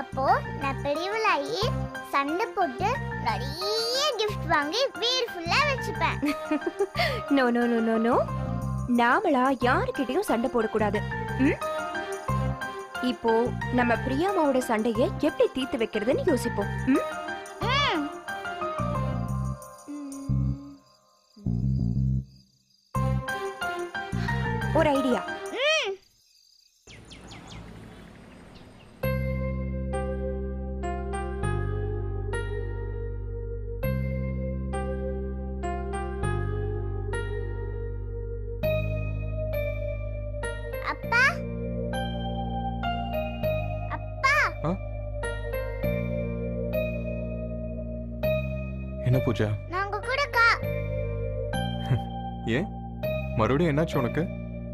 அப்போ நான் பெரியவளாகி சண்டை போட்டு நிறைய கிஃப்ட் வாங்கி வீடு ஃபுல்லா வச்சுப்பேன். No no no no no நாமளா யாருக்கிட்டையும் சண்டை போடக்கூடாது. ம்? இப்போ நம்ம பிரியாமாவோட சண்டைய எப்படி தீர்த்து வைக்கிறதுன்னு யோசிப்போம். ஒரு ஐடியா. மறுபடியும் என்னாச்சு உனக்கு?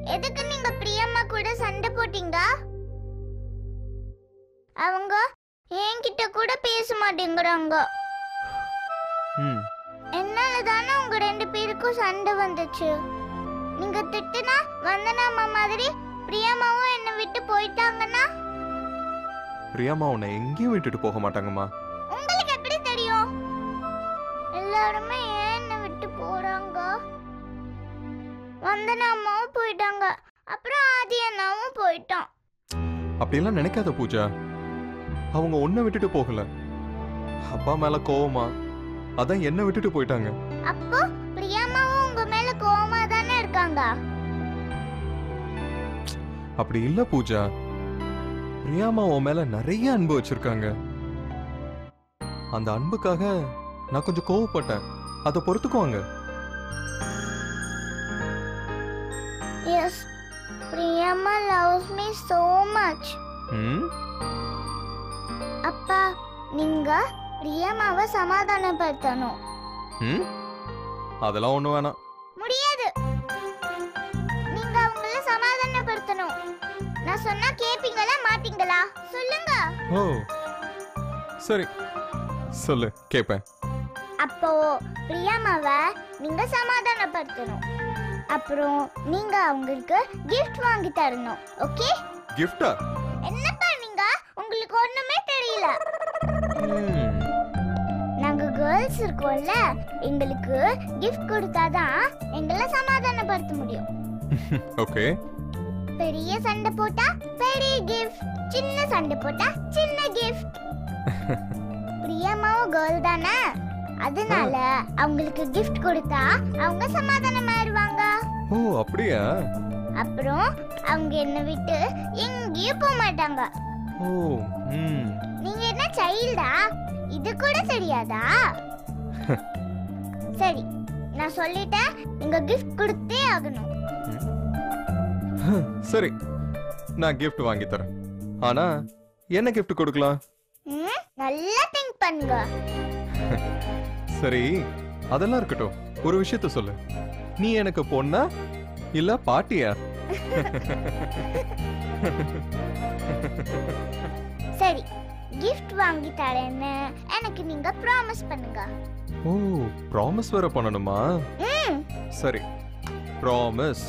எதுக்கு நீங்க பிரியம்மா கூட சண்டை போட்டீங்க? அவங்க என்கிட்ட கூட பேச மாட்டேங்கிறாங்க. ம். என்னால தானே உங்க ரெண்டு பேருக்கும் சண்டை வந்துச்சு. நீங்க திட்டுனா வந்தனாமா மாதிரி பிரியம்மாவும் என்னை விட்டு போயிட்டாங்கன்னா? பிரியாமா உன்னை எங்கேயும் விட்டுட்டு போக மாட்டாங்கம்மா. உங்களுக்கு எப்படி தெரியும்? எல்லாருமே வந்தனாமாவும் போயிட்டாங்க. அப்புறம் ஆதி அண்ணாவும் போயிட்டான். அப்படியெல்லாம் நினைக்காத பூஜா. அவங்க உன்னை விட்டுட்டு போகல. அப்பா மேல கோவமா? அதான் என்ன விட்டுட்டு போயிட்டாங்க. அப்போ பிரியாமாவும் உங்க மேல கோவமா தானே இருக்காங்க? அப்படி இல்ல பூஜா. பிரியாமா உன் மேல நிறைய அன்பு வச்சிருக்காங்க. அந்த அன்புக்காக நான் கொஞ்சம் கோவப்பட்டேன். அதை பொறுத்துக்குவாங்க எஸ் பிரியம்மா லவ்ஸ் மீ so மச் ம் அப்பா நீங்க பிரியம்மாவை சமாதானப்படுத்தணும் ம் அதெல்லாம் ஒண்ணும் வேணாம் முடியாது நீங்க அவங்கள சமாதானப்படுத்தணும் நான் சொன்னா கேப்பீங்களா மாட்டீங்களா சொல்லுங்க ஓ. சரி. சொல்லு கேப்பேன். அப்போ பிரியாமாவை நீங்க சமாதானப்படுத்தணும் அப்புறம் நீங்க அவங்களுக்கு gift வாங்கி தரணும் ஓகே கிஃப்டா என்னப்பா நீங்க? உங்களுக்கு ஒண்ணுமே தெரியல. நாங்க கேர்ள்ஸ் இருக்கோம்ல எங்களுக்கு கிஃப்ட் கொடுத்தாதான் எங்களை சமாதானப்படுத்த முடியும். ஓகே பெரிய சண்டை போட்டா பெரிய கிஃப்ட் சின்ன சண்டை போட்டா சின்ன கிஃப்ட் பிரியமாவும் கேர்ள் தானே? அதனால அவங்களுக்கு gift கொடுத்தா அவங்க சமாதானமாயிருவாங்க. ஓ அப்படியா? அப்புறம் அவங்க என்னை விட்டு எங்கேயும் போக மாட்டாங்க. ஓ ம். நீங்க என்ன சைல்டா இது கூட தெரியாதா? சரி நான் சொல்லிட்டேன். நீங்க கிஃப்ட் கொடுத்தே ஆகணும். சரி நான் gift வாங்கி தரேன். ஆனா என்ன gift கொடுக்கலாம்? ம், நல்லா திங்க் பண்ணுங்க. சரி அதெல்லாம் இருக்கட்டும். ஒரு விஷயத்த சொல்லு. நீ எனக்கு பொண்ணா இல்ல பாட்டியா? சரி gift வாங்கி தரேன்னு எனக்கு நீங்க ப்ராமிஸ் பண்ணுங்க. ஓ ப்ராமிஸ் வேற பண்ணணுமா? சரி ப்ராமிஸ்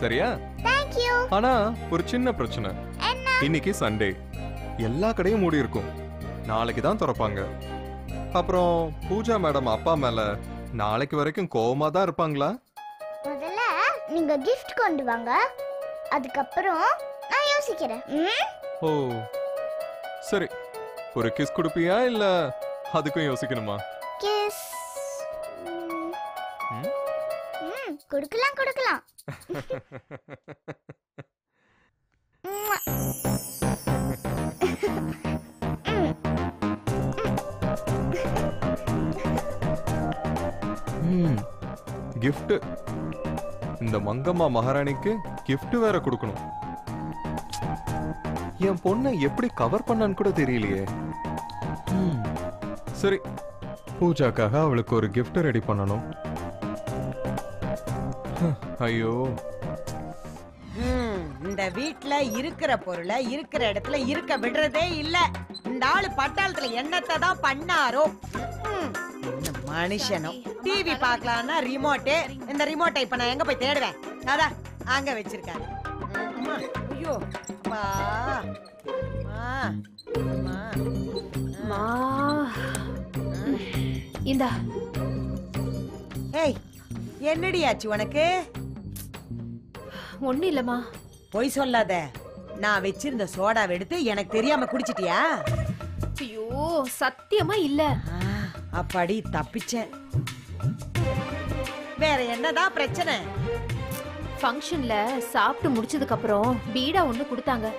சரியா? தேங்க் யூ ஆனா ஒரு சின்ன பிரச்சனை. இன்னைக்கு சண்டே எல்லா கடையும் மூடி இருக்கும் நாளைக்கு தான் திறப்பாங்க. அப்புறம் பூஜா மேடம் அப்பா மேல நாளைக்கு வரைக்கும் கோவமா தான் இருப்பாங்களா? முதல்ல நீங்க gift கொண்டு வாங்க. அதுக்கப்புறம் நான் யோசிக்கிறேன். ஓ. சரி. ஒரு கிஸ் கொடுப்பியா இல்ல அதுக்கும் யோசிக்கணுமா? கிஸ் கொடுக்கலாம் கொடுக்கலாம். கிஃப்ட் ம் இந்த மங்கம்மா மகாராணிக்கு கிஃப்ட் வேற கொடுக்கணும். என் பொண்ணை எப்படி கவர் பண்ணான்னு கூட தெரியலையே. சரி பூஜாக்காக அவளுக்கு ஒரு கிஃப்ட் ரெடி பண்ணணும். ஐயோ. இந்த வீட்ல இருக்கிற பொருளை இருக்கிற இடத்துல இருக்க விடுறதே இல்ல. இந்த ஆளு பட்டாளத்துல என்னத்தை தான் பண்ணாரோ? மனுஷனும் டிவி பார்க்கலாம்னா ரிமோட்டு இந்த ரிமோட்டை இப்ப நான் எங்க போய் தேடுவேன்? அதான் அங்க வச்சிருக்காரு. அம்மா, ஐயோ அப்பா. அம்மா, அம்மா. மா. இந்தா. ஏய் என்னடி ஆச்சு உனக்கு? ஒண்ணு இல்லம்மா. பொய் சொல்லாத. நான் வச்சிருந்த சோடாவை எடுத்து எனக்கு தெரியாம குடிச்சிட்டியா? ஐயோ சத்தியமா இல்ல. ஆ, அப்பாடி தப்பிச்சேன். வேற என்னதான் பிரச்சனை? ஃபங்க்ஷன்ல சாப்பிட்டு முடிச்சதுக்கு அப்புறம் பீடா ஒண்ணு கொடுத்தாங்க.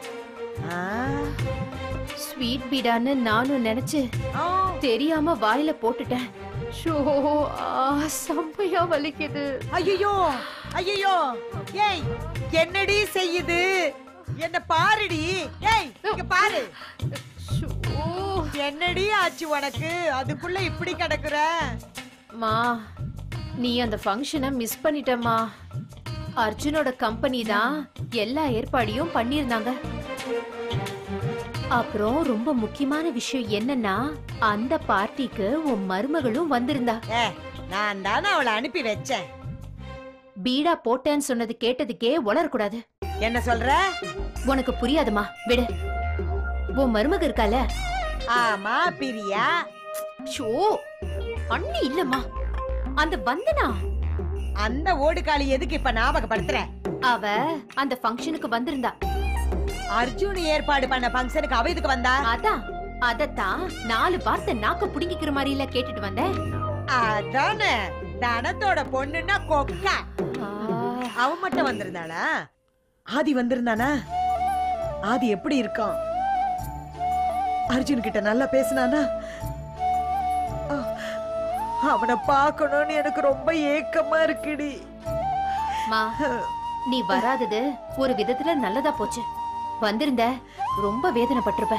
ஆ, ஸ்வீட் பீடான்னு நானும் நினைச்சு தெரியாம வாயில போட்டுட்டேன். ஷோ செம்மையா வலிக்குது. ஐயையோ ஐயையோ. ஏய் என்னடி செய்யுது? என்ன பாருடி. ஏய் இங்க பாரு. என்னடி ஆச்சு உனக்கு? அதுக்குள்ள இப்படி கிடக்குற? மா நீ அந்த ஃபங்க்ஷனை மிஸ் பண்ணிட்டம்மா. அர்ஜுனோட கம்பெனி தான் எல்லா ஏற்பாடையும் பண்ணியிருந்தாங்க. அப்புறம் ரொம்ப முக்கியமான விஷயம் என்னன்னா அந்த பார்ட்டிக்கு உன் மருமகளும் வந்திருந்தா. நான் தானே அவளை அனுப்பி வச்சேன். பீடா போட்டேன்னு சொன்னது கேட்டதுக்கே உளரக்கூடாது என்ன சொல்ற? உனக்கு புரியாதுமா விடு. உன் மருமக இருக்கால. ஆமா பிரியா. ஷோ அண்ணி இல்லம்மா. அந்த வந்தனா? அந்த ஓடுகாலி எதுக்கு இப்ப ஞாபகப்படுத்துற? அவ அந்த ஃபங்க்ஷனுக்கு வந்திருந்தா. அர்ஜுன் ஏற்பாடு பண்ண ஃபங்க்ஷனுக்கு அவ இதுக்கு வந்தா? அதான் அதத்தான் நாலு வார்த்தை நாக்க புடிங்கிக்கிற மாதிரி இல்ல கேட்டுட்டு வந்தேன் அதானே தனத்தோட பொண்ணுன்னா கொக்கா. அவன் மட்டும் வந்திருந்தாளா? ஆதி வந்திருந்தானா? ஆதி எப்படி இருக்கான்? அர்ஜுன் கிட்ட நல்லா பேசினானா? அவனை பார்க்கணும்னு எனக்கு ரொம்ப ஏக்கமா இருக்குடி. மா நீ வராதது ஒரு விதத்துல நல்லதா போச்சு. வந்திருந்த ரொம்ப வேதனைப்பட்டிருப்ப.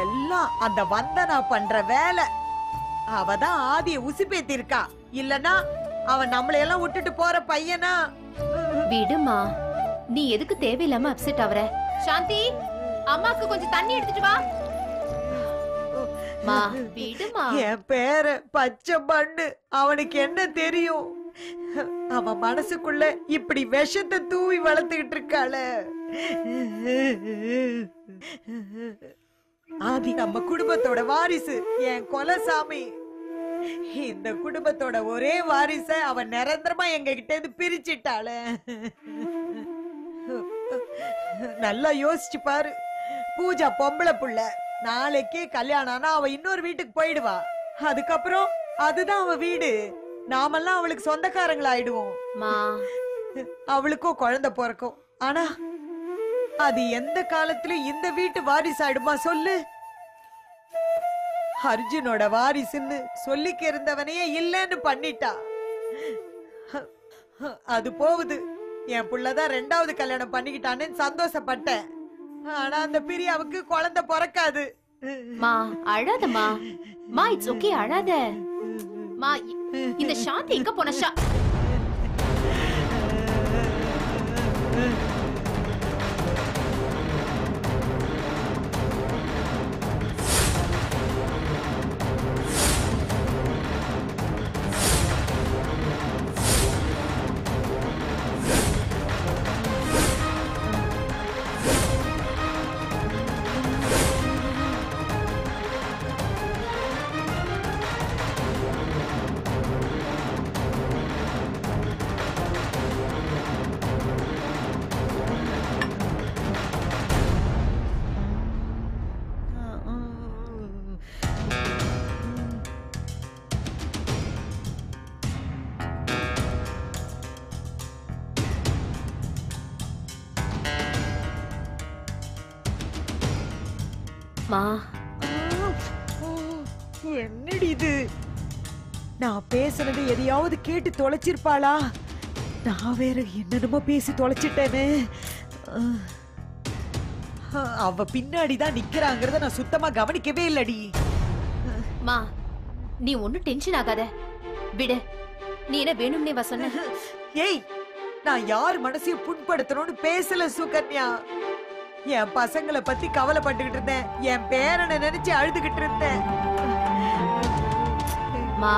எல்லாம் அந்த வந்தனா பண்ற வேலை. அவதான் ஆதிய உசுப்பேத்தி இருக்கா இல்லனா அவன் நம்மளை எல்லாம் விட்டுட்டு போற பையனா? விடுமா நீ எதுக்கு தேவையில்லாம அப்செட் ஆவற? சாந்தி அம்மாக்கு கொஞ்சம் தண்ணி எடுத்துட்டு வா. மா விடுமா? என் பேர பச்சை மண்ணு அவனுக்கு என்ன தெரியும்? அவன் மனசுக்குள்ள இப்படி விஷத்தை தூவி வளர்த்துக்கிட்டு இருக்காள. ஆதி நம்ம குடும்பத்தோட வாரிசு என் கொலசாமி. இந்த குடும்பத்தோட ஒரே வாரிச அவன் நிரந்தரமா எங்க கிட்ட இருந்து பிரிச்சிட்டாள. நல்லா யோசிச்சு பாரு. பூஜா பொம்பளை புள்ள. நாளைக்கே கல்யாணம் ஆனா அவ இன்னொரு வீட்டுக்கு போயிடுவா. அதுக்கப்புறம் அதுதான் அவ வீடு. நாமெல்லாம் அவளுக்கு சொந்தக்காரங்களா ஆயிடுவோம் மா. அவளுக்கும் குழந்தை பிறக்கும். ஆனா அது எந்த காலத்திலும் இந்த வீட்டு வாரிசு ஆயிடுமா சொல்லு. அர்ஜுனோட வாரிசுன்னு சொல்லிக்க இருந்தவனையே இல்லைன்னு பண்ணிட்டா. அது போகுது. என் புள்ளதான் ரெண்டாவது கல்யாணம் பண்ணிக்கிட்டான்னு சந்தோஷப்பட்டேன். ஆனா அந்த பிரியாவுக்கு குழந்தை பிறக்காது. மா அழாதமா மா. இட்ஸ் ஓகே அழாத. மா இந்த சாந்தி எங்க போன ஷா மா என்னடி இது? நான் பேசுனது எதையாவது கேட்டு தொலைச்சிருப்பாளா? நான் வேற என்னென்னமோ பேசி தொலைச்சிட்டேனே. அவ பின்னாடி தான் நிக்கிறாங்கிறத நான் சுத்தமா கவனிக்கவே இல்லடி. மா நீ ஒண்ணும் டென்ஷன் ஆகாத. விடு. நீ என்ன வேணும்னே வா சொன்ன. ஏய் நான் யார் மனசையும் புண்படுத்தணும்னு பேசல சுகன்யா. என் பசங்களை பத்தி கவலைப்பட்டுக்கிட்டு இருந்தேன் என் பேரனை நினைச்சு அழுதுகிட்டு இருந்தேன் மா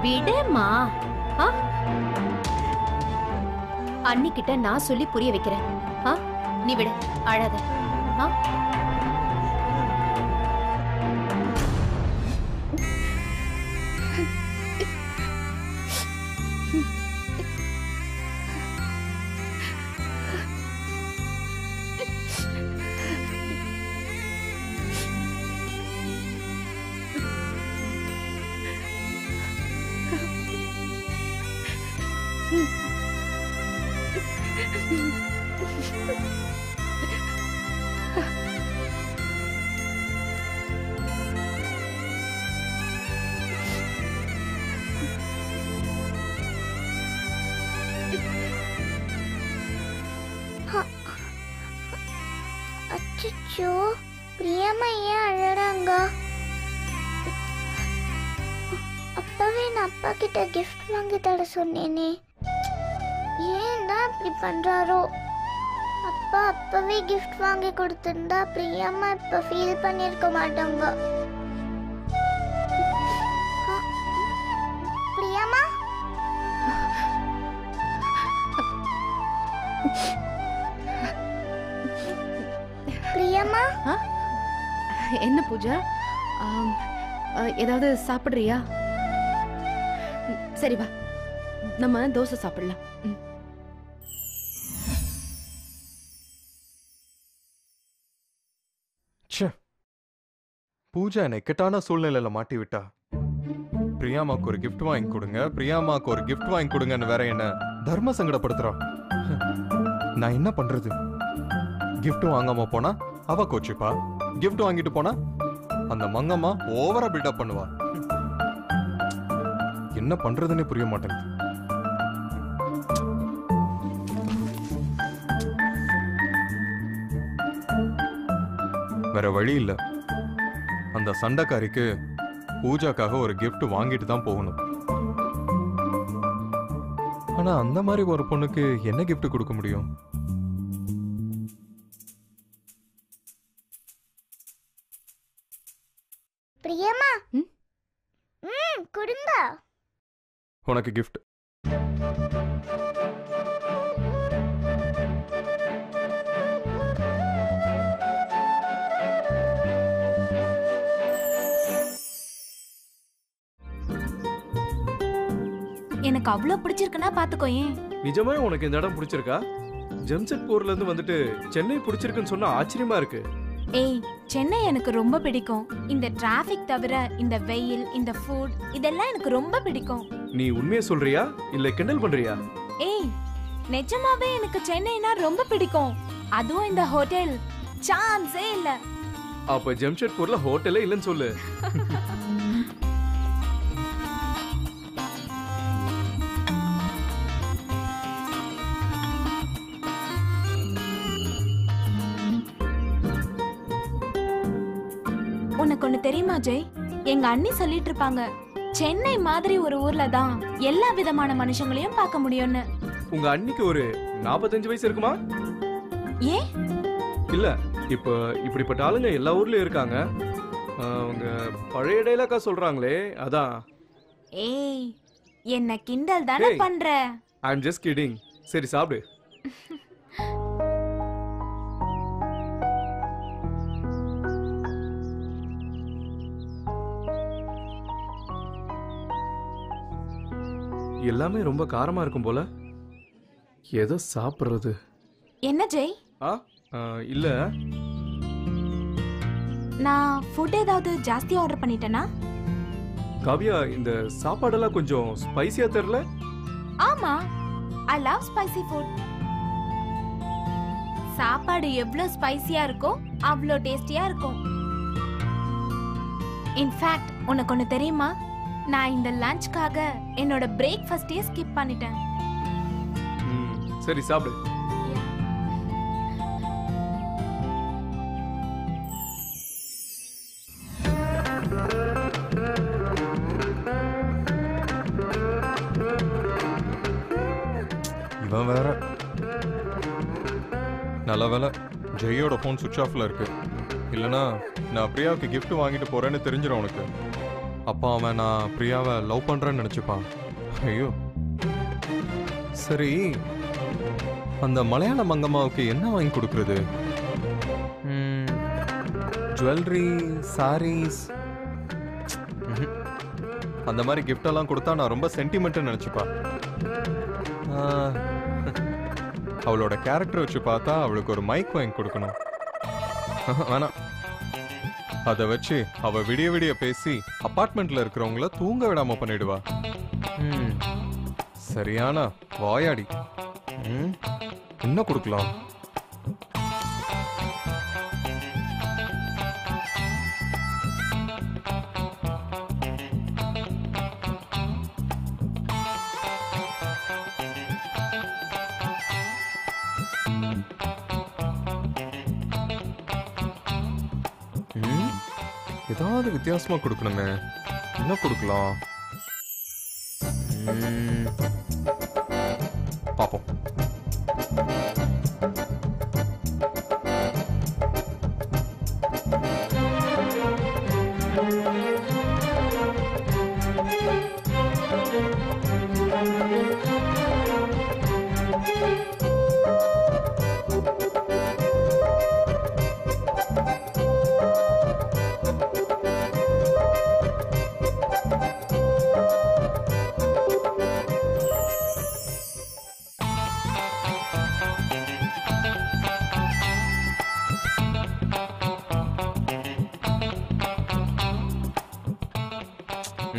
விடுமா ஆ? நான் சொல்லி புரிய வைக்கிறேன் ஆ? நீ விடு அழாத ஆ? அச்சோ பிரியம்மா ஏன் அழறாங்க? அப்பவே நான் அப்பா கிட்ட கிஃப்ட் வாங்கி தர சொன்னேனே. இப்படி பண்ணுறாரோ அப்பா அப்பவே கிஃப்ட் வாங்கி கொடுத்துருந்தா பிரியம்மா இப்ப ஃபீல் பண்ணிருக்க மாட்டாங்க. ஆ, பிரியம்மா? என்ன பூஜா? ஏதாவது சாப்பிட்றியா? சரி வா. நம்ம தோசை சாப்பிடலாம். ம். பூஜா என்னை இக்கட்டான சூழ்நிலையில மாட்டி விட்டா? பிரியாமாக்கு ஒரு கிஃப்ட் வாங்கி கொடுங்க பிரியாமாக்கு ஒரு கிஃப்ட் வாங்கி கொடுங்கன்னு வேற என்ன தர்ம சங்கடப்படுத்துறா. நான் என்ன பண்றது? கிஃப்ட் வாங்காம போனா அவ கோச்சிப்பா? கிஃப்ட் வாங்கிட்டு போனா அந்த மங்கம்மா ஓவரா பில்டப் பண்ணுவா. என்ன பண்றதுன்னே புரிய மாட்டேங்குது. வேற வழி இல்லை. அந்த சண்டைக்காரிக்கு பூஜாக்காக ஒரு gift வாங்கிட்டு தான் போகணும். ஆனா அந்த மாதிரி ஒரு பொண்ணுக்கு என்ன gift கொடுக்க முடியும்? பிரியம்மா. ம்? ம் கொடுங்க. உனக்கு gift. எனக்கு அவ்வளோ பிடிச்சிருக்குன்னா பாத்துக்கோயேன் நிஜமே உனக்கு இந்த இடம் பிடிச்சிருக்கா? ஜம்ஷெட்பூர்ல இருந்து வந்துட்டு சென்னை பிடிச்சிருக்குன்னு சொன்னா ஆச்சரியமா இருக்கு. ஏய் சென்னை எனக்கு ரொம்ப பிடிக்கும். இந்த டிராஃபிக் தவிர இந்த வெயில் இந்த ஃபுட் இதெல்லாம் எனக்கு ரொம்ப பிடிக்கும். நீ உண்மையை சொல்றியா? இல்ல கிண்டல் பண்றியா? ஏய் நிஜமாவே எனக்கு சென்னைனா ரொம்ப பிடிக்கும். அதுவும் இந்த ஹோட்டல். சான்ஸே இல்ல. அப்ப ஜம்ஷெட்பூர்ல ஹோட்டலே இல்லைன்னு சொல்லு. உனக்கு ஒண்ணு தெரியுமா ஜெய்? எங்க அண்ணி சொல்லிட்டு இருப்பாங்க சென்னை மாதிரி ஒரு ஊர்ல தான் எல்லா விதமான மனுஷங்களையும் பார்க்க முடியும்னு. உங்க அன்னிக்கு ஒரு நாற்பத்தஞ்சு வயசு இருக்குமா? ஏன் இல்ல இப்ப இப்படிப்பட்ட ஆளுங்க எல்லா ஊர்லயும் இருக்காங்க. அவங்க பழைய டைலாக்கா சொல்றாங்களே அதான். ஏய் என்ன கிண்டல் தானே. பண்ற? ஐ அம் ஜஸ்ட் கிடிங் சரி சாப்பிடு. எல்லாமே ரொம்ப காரமா இருக்கும் போல. ஏதோ சாப்பிடுறது? என்ன ஜெய்? ஆ இல்ல. நான் ஃபுட் ஏதாவது ஜாஸ்தி ஆர்டர் பண்ணிட்டேனா? காவியா இந்த சாப்பாடெல்லாம் கொஞ்சம் ஸ்பைசியா தெரியல ஆமா ஐ லவ் ஸ்பைசி ஃபுட் சாப்பாடு எவ்வளோ ஸ்பைசியா இருக்கோ அவ்வளோ டேஸ்டியா இருக்கும். இன்ஃபேக்ட் உனக்கு ஒன்று தெரியுமா? நான் இந்த லஞ்ச்காக என்னோட பிரேக்ஃபாஸ்டே ஸ்கிப் பண்ணிட்டேன். ம், சரி சாப்பிடு. இவன் வேற. நல்ல வேலை ஜெயோட ஃபோன் சுவிட்ச் ஆஃப்ல இருக்கு. இல்லனா நான் பிரியாவுக்கு gift வாங்கிட்டு போறேன்னு தெரிஞ்சிடும் உனக்கு. அப்பா அவன் நான் பிரியாவை லவ் பண்ணுறேன்னு நினச்சிப்பான். ஐயோ. சரி அந்த மலையாள மங்கம்மாவுக்கு என்ன வாங்கி கொடுக்குறது? ஜுவல்லரி சாரீஸ் அந்த மாதிரி gift எல்லாம் கொடுத்தா நான் ரொம்ப சென்டிமெண்ட்டு நினச்சிப்பான் அவளோட கேரக்டர் வச்சு பார்த்தா அவளுக்கு ஒரு மைக் வாங்கி கொடுக்கணும். வேணாம். அதை வச்சு அவ விடிய விடிய பேசி அபார்ட்மெண்ட்ல இருக்கிறவங்கள தூங்க விடாம பண்ணிடுவா. சரியான வாயாடி. என்ன கொடுக்கலாம்? வித்தியாசமா கொடுக்கணுமே. என்ன கொடுக்கலாம்? ம்,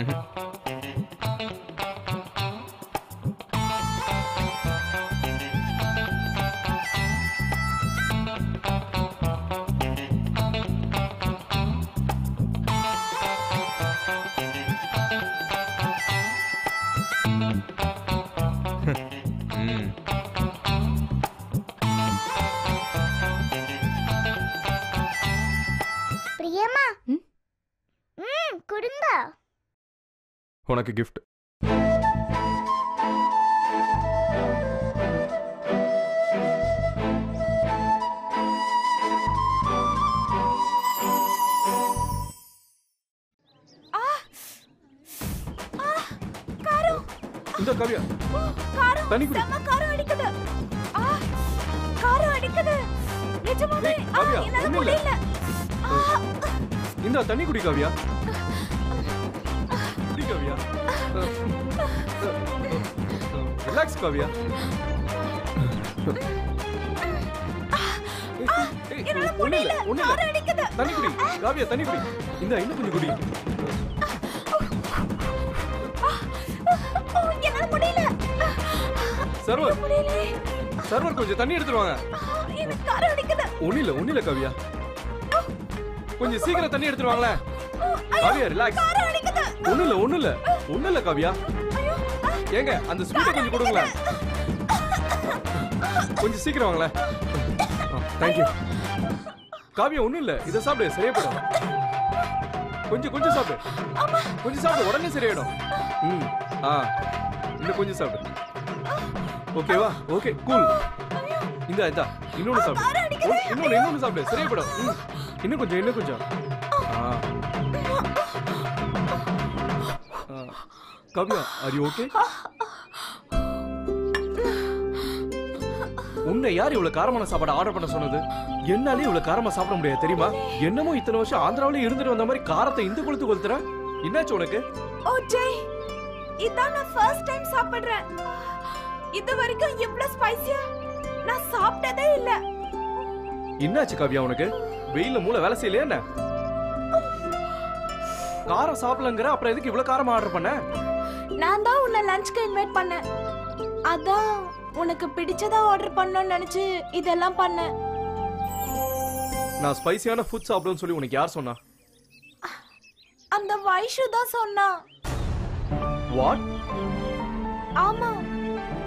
Mm-hmm. உனக்கு gift. இந்த காவியா. காரம் தண்ணி குடி. செம்ம காரம் அடிக்குது. ஆ, காரம் அடிக்குது. நிஜமாவே? ஏய், ஆ, காவியா, என்னால ஒண்ணும் இல்ல. முடியல. ஆ, இந்த தண்ணி குடி காவியா. ரிலாக்ஸ் காவியா என்னால முடியல. அடிக்குது. தண்ணி குடி காவியா தண்ணி குடி. இந்த இன்னும் கொஞ்சம் குடி. என்னால முடியல. சர்வர். கொஞ்சம் தண்ணி எடுத்துட்டு வாங்க. எனக்கு அடிக்குது. இல்ல காவியா. கொஞ்சம் சீக்கிரம் தண்ணி எடுத்துட்டு வாங்களேன். காவியா ரிலாக்ஸ் ஒண்ணும் இல்ல ஒண்ணும் இல்ல ஒண்ணும் இல்ல காவியா. ஏங்க அந்த ஸ்வீட்டை கொஞ்சம் கொடுங்களேன். கொஞ்சம் சீக்கிரம் வாங்களேன். தேங்க்யூ காவியா ஒண்ணும் இல்ல இதை சாப்பிடு சரியாயிடும். கொஞ்சம் கொஞ்சம் சாப்பிடு. கொஞ்சம் சாப்பிடு உடனே சரியாயிடும். ம் ஆ இன்னும் கொஞ்சம் சாப்பிடு. ஓகேவா ஓகே கூல் இந்தா இந்தா இன்னொன்னு சாப்பிடு. ஓ, இன்னொன்னு இன்னொன்னு சாப்பிடு. சரியாயிடும். ம் இன்னும் கொஞ்சம் இன்னும் கொஞ்சம். ஆ. காவியா ஆர் யூ ஓகே உன்னை யார் இவ்வளவு காரமான சாப்பாடு ஆர்டர் பண்ண சொன்னது? என்னாலே இவ்வளவு காரமா சாப்பிட முடியாது தெரியுமா? என்னமோ இத்தனை வருஷம் ஆந்திராவிலே இருந்துட்டு வந்த மாதிரி காரத்தை இந்த கொளுத்து கொளுத்துற? என்னாச்சு உனக்கு? ஓ ஜெய்! இதான் நான் ஃபர்ஸ்ட் டைம் சாப்பிடுறேன். இது வரைக்கும் இவ்ளோ ஸ்பைசியா நான் சாப்பிட்டதே இல்ல. என்னாச்சு காவியா உனக்கு? வெயில்ல மூளை வேலை செய்யலையா என்ன? காரம் சாப்பிடலங்கிற அப்புறம் எதுக்கு இவ்வளவு காரமா ஆர்டர் பண்ண? நான் தான் உன்னை லஞ்ச்க்கு இன்வைட் பண்ணேன். அதான் உனக்கு பிடிச்சதா ஆர்டர் பண்ணணும்னு நினைச்சு இதெல்லாம் பண்ணேன். நான் ஸ்பைசியான ஃபுட் சாப்பிடுன்னு சொல்லி உனக்கு யார் சொன்னா? அந்த வைஷு தான் சொன்னா. வாட் ஆமா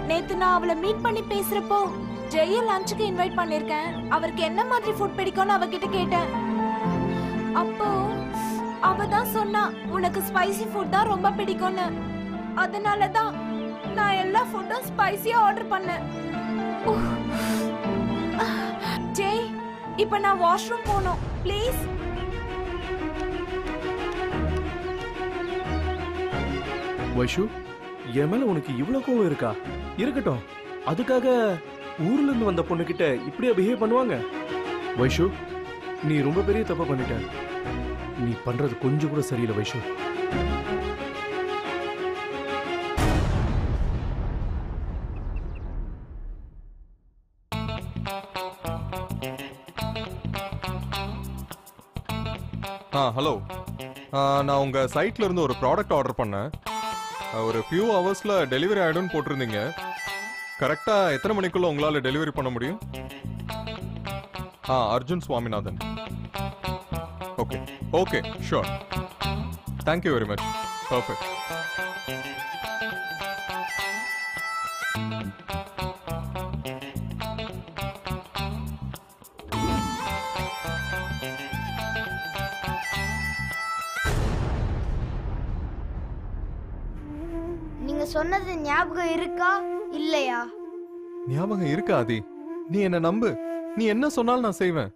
நேத்து நான் அவளை மீட் பண்ணி பேசுறப்போ ஜெய லஞ்சுக்கு இன்வைட் பண்ணிருக்கேன். அவருக்கு என்ன மாதிரி ஃபுட் பிடிக்கும்னு அவகிட்ட கேட்டேன். அப்போ அவ தான் சொன்னா உனக்கு ஸ்பைசி ஃபுட் தான் ரொம்ப பிடிக்கும்னு. அதனால தான் நான் எல்லா ஃபுட்டும் ஸ்பைசியா ஆர்டர் பண்ணேன். ஜெய் இப்போ நான் வாஷ்ரூம் போகணும். ப்ளீஸ் வைஷு என் மேல உனக்கு இவ்வளவு கோவம் இருக்கா? இருக்கட்டும். அதுக்காக ஊர்ல இருந்து வந்த பொண்ணுகிட்ட இப்படியா பிஹேவ் பண்ணுவாங்க? வைஷு நீ ரொம்ப பெரிய தப்பு பண்ணிட்ட. நீ பண்றது கொஞ்சம் கூட சரியில்லை வைஷு. நான் உங்க சைட்ல இருந்து ஒரு ப்ராடக்ட் ஆர்டர் பண்ணேன். ஒரு ஃபியூ ஹவர்ஸ்ல டெலிவரி ஆயிடும்னு போட்டிருந்தீங்க. கரெக்டா எத்தனை மணிக்குள்ள உங்களால டெலிவரி பண்ண முடியும்? ஆ Arjun Swaminathan. Okay okay sure thank you very much perfect ஞாபகம் இருக்கா? இல்லையா? ஞாபகம் இருக்கா ஆதி? நீ என்ன நம்பு. நீ என்ன சொன்னாலும் நான் செய்வேன்.